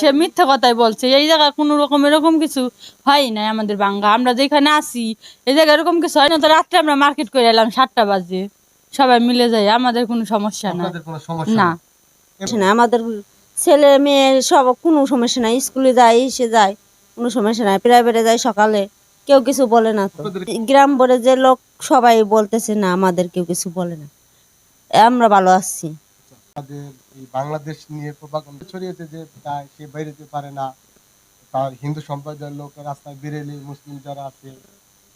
সে মিথ্যে কথাই বলছে। এই জায়গায় কোনো রকম এরকম কিছু হয় নাই আমাদের বাঙ্গা। আমরা যেখানে আছি এই জায়গায় এরকম কিছু হয় না। তো রাত্রে আমরা মার্কেট করে এলাম সাতটা বাজে। সবাই মিলে যাই আমাদের কোনো সমস্যা না আপনাদের কোনো সমস্যা না। আমাদের ছেলে মেয়ে সব কোনো সমস্যা নাই। স্কুলে যায় এসে যায় কোনো সমস্যা নাই। প্রাইভেটে যায় সকালে কেউ কিছু বলে না তো। গ্রাম বলে যে লোক সবাই বলতেছে না আমাদের কেউ কিছু বলে না। আমরা ভালো আছি। আমাদের এই বাংলাদেশ নিয়ে প্রপাগন্ডা ছড়িয়েছে যে তাই সে বেরোতে পারে না। তার হিন্দু সম্প্রদায়ের লোক রাস্তায় বেরেলে মুসলিম যারা আছে,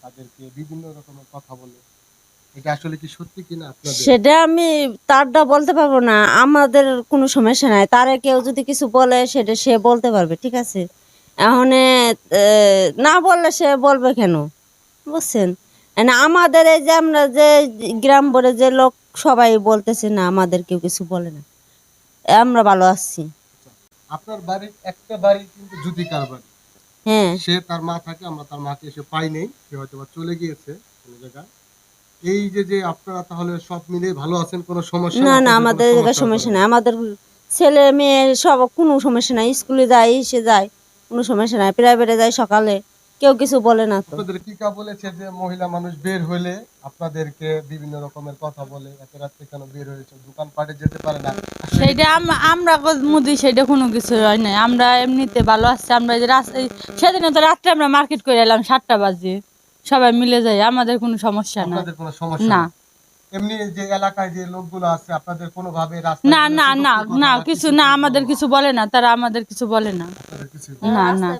তাদেরকে বিভিন্ন রকমের কথা বলে। সেটা আমি তারটা বলতে পারব না। আমাদের কোনো সমস্যা নাই। তারে কেউ যদি কিছু বলে, সেটা সে বলতে পারবে, ঠিক আছে? এখন না বললে সে বলবে কেন? বুঝছেন? আমাদের এই যে আমরা যে গ্রাম বলে যে লোক সবাই বলতেছে না আমাদের কেউ কিছু বলে না। আমরা ভালো আছি। আপনার বাড়ির একটা বাড়ি কিন্তু হ্যাঁ। সে তার মা থাকে আমরা তার মাকে এসে পাই নেই সে হয়তো চলে গিয়েছে কোনো জায়গায়। এই যে যে আপনারা তাহলে সব মিলে ভালো আছেন কোনো সমস্যা না না আমাদের জায়গায় সমস্যা নাই। আমাদের ছেলে মেয়ে সব কোনো সমস্যা নাই। স্কুলে যায় সে যায় কোনো সমস্যা নাই। প্রাইভেটে যায় সকালে। কেউ কিছু বলে না তো। আপনাদের টিকা বলেছে যে মহিলা মানুষ বের হলে আপনাদেরকে বিভিন্ন রকমের কথা বলে এত রাত্রে কেন বের হয়েছে? দোকান পাটে যেতে পারে না। আম- আমরা মুদি সেটা কোনো কিছু হয় নাই। আমরা এমনিতে ভালো আছি। আমরা যে রাস্তায় সেদিন তো রাত্রে আমরা মার্কেট করে এলাম সাতটা বাজে। সবাই মিলে যাই আমাদের কোনো সমস্যা না আপনাদের কোনো সমস্যা না। এমনি যে এলাকায় যে লোকগুলো আছে আপনাদের কোনো ভাবে রাস্তায় না না না না কিছু না আমাদের কিছু বলে না। তারা আমাদের কিছু বলে না। না না।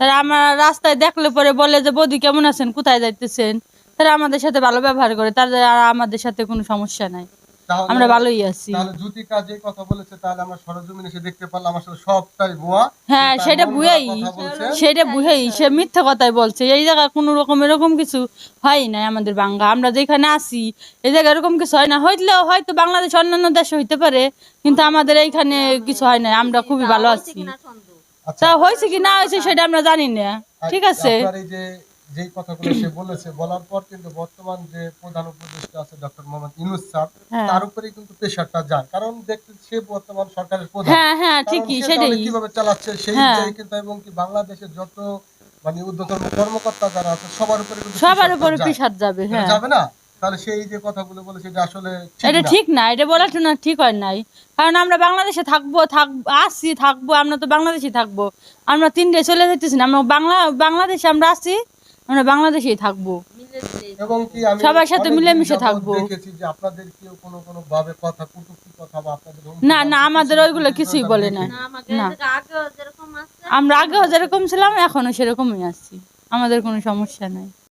তারা আমার রাস্তায় দেখলে পরে বলে যে বৌদি কেমন আছেন? কোথায় যাইতেছেন? তারা আমাদের সাথে ভালো ব্যবহার করে। তাদের আর আমাদের সাথে কোনো সমস্যা নাই। আমরা ভালোই আছি। তাহলে যে কথা বলেছে তাহলে আমরা সরজমিনে এসে দেখতে পারলাম আসলে সবটাই ভুয়া। হ্যাঁ সেটা বলছে। সেটা বুঝেই সে মিথ্যে কথাই বলছে। এই জায়গায় কোনো রকম এরকম কিছু হয় নাই আমাদের বাংলা আমরা যেখানে আছি এই জায়গায় এরকম কিছু হয় না। হইলেও হয়তো বাংলাদেশ অন্যান্য দেশে হইতে পারে কিন্তু আমাদের এইখানে কিছু হয় না আমরা খুবই ভালো আছি। তা হয়েছে কি না হয়েছে সেটা আমরা জানি না। ঠিক আছে? যে যেই কথাগুলো সে বলেছে বলার পর কিন্তু বর্তমান যে প্রধান উপদেষ্টা আছে ডক্টর মোহাম্মদ ইউনুস স্যার হ্যাঁ। তার উপরে কিন্তু প্রেশারটা যায়। কারণ দেখতে সে বর্তমান সরকারের প্রধান। হ্যাঁ হ্যাঁ ঠিকই সেটাই। কীভাবে চালাচ্ছে সেই হ্যাঁ। অনুযায়ী কিন্তু এবং কি বাংলাদেশের যত মানে ঊর্ধ্বতন কর্মকর্তা যারা আছে সবার উপরে সবার উপরে। পিসার যাবে হ্যাঁ। যাবে না? তাহলে সেই যে কথাগুলো আসলে ঠিক এটা না। ঠিক না এটা বলার জন্য ঠিক হয় নাই। কারণ আমরা বাংলাদেশে থাকব থাক আসছি থাকব আমরা তো বাংলাদেশে থাকব। আমরা তিনটে চলে যেতেছি না আমরা বাংলা বাংলাদেশে আমরা আসছি আমরা বাংলাদেশেই থাকব। এবং কি আমি সবার সাথে মিলেমিশে থাকব। দেখেছি যে আপনাদের কেউ কোনো কোনো ভাবে কথা কটূক্তি কথা বা আপনাদের না না আমাদের ওইগুলো কিছুই বলে না। না আমরা আগেও যেরকম ছিলাম এখনও সেরকমই আছি আমাদের কোনো সমস্যা নাই।